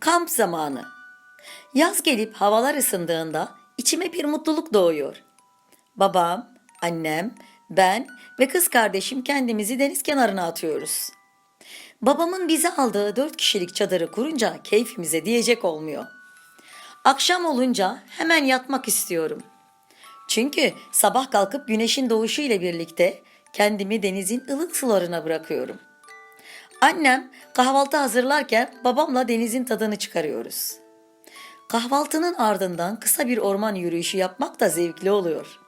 Kamp zamanı. Yaz gelip havalar ısındığında içime bir mutluluk doğuyor. Babam, annem, ben ve kız kardeşim kendimizi deniz kenarına atıyoruz. Babamın bize aldığı dört kişilik çadırı kurunca keyfimize diyecek olmuyor. Akşam olunca hemen yatmak istiyorum. Çünkü sabah kalkıp güneşin doğuşu ile birlikte kendimi denizin ılık sularına bırakıyorum. Annem kahvaltı hazırlarken babamla denizin tadını çıkarıyoruz. Kahvaltının ardından kısa bir orman yürüyüşü yapmak da zevkli oluyor.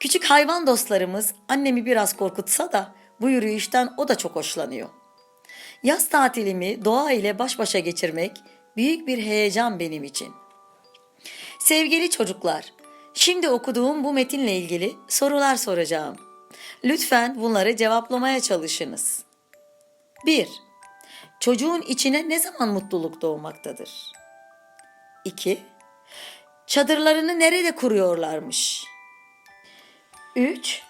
Küçük hayvan dostlarımız annemi biraz korkutsa da bu yürüyüşten o da çok hoşlanıyor. Yaz tatilimi doğa ile baş başa geçirmek büyük bir heyecan benim için. Sevgili çocuklar, şimdi okuduğum bu metinle ilgili sorular soracağım. Lütfen bunları cevaplamaya çalışınız. 1. Çocuğun içine ne zaman mutluluk doğmaktadır? 2. Çadırlarını nerede kuruyorlarmış? 3.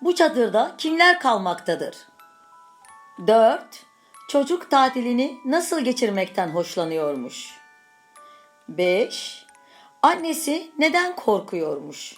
Bu çadırda kimler kalmaktadır? 4. Çocuk tatilini nasıl geçirmekten hoşlanıyormuş? 5. Annesi neden korkuyormuş?